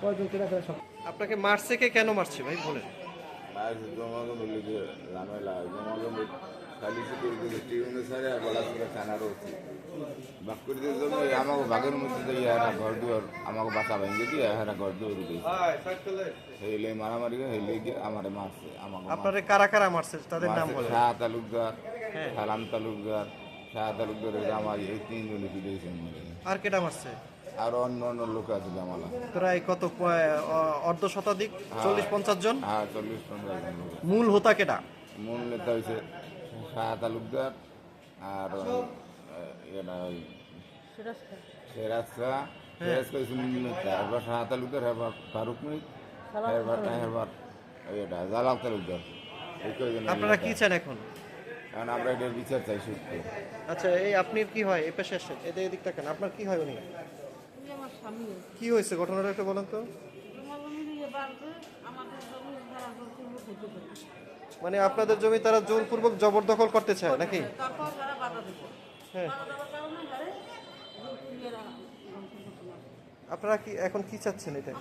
কয়জন কেনা ফেরা সব আপনাকে মারছে কে? কেন মারছে ভাই? বলেন। আর জমাগম লিগে ঝামেলা জমাগম খালি শুধু টিউনে সারে আর বলা হচ্ছে জন্য আমাকে বাঘের মধ্যে দিয়ে এরা ঘর দুয়ার আমাকে বাসা ভেঙে দিয়ে এরা ঘর দুয়ার হেলে মারামারি করে হেলে গিয়ে আমার মারছে আমাকে আপনারে কারা কারা মারছে তাদের নাম বলেন। শাহ তালুকদার সালাম তালুকদার শাহ তালুকদারের আমার এই তিনজনে ফিরেছেন আর কেটা মারছে? আর অন্য অন্য লোক আছে জামালা। প্রায় কত অর্ধ শতাধিক চল্লিশ পঞ্চাশ জন? হ্যাঁ চল্লিশ পঞ্চাশ জন মূল হোতা কেটা মূল নেতা হয়েছে শাহ তালুকদার আর এরা ওই সেরাজ শাহ সেরাজ কইছে মূল নেতা। এবার শাহ তালুকদার এবার ফারুক মির এবার এবার এটা জালাল তালুকদার। আপনারা কি চান এখন? কারণ আমরা এটার বিচার চাই সত্য। আচ্ছা এই আপনি কি হয়? এই পেশে আসেন। এদের এদিক থাকেন আপনার কি হয় উনি? কি হয়েছে? ঘটনাটা একটু বলেন তো। মানে আপনাদের জমি তারা জোরপূর্বক জবরদখল করতে চায় নাকি? হ্যাঁ। আপনারা কি এখন কি চাচ্ছেন এটা।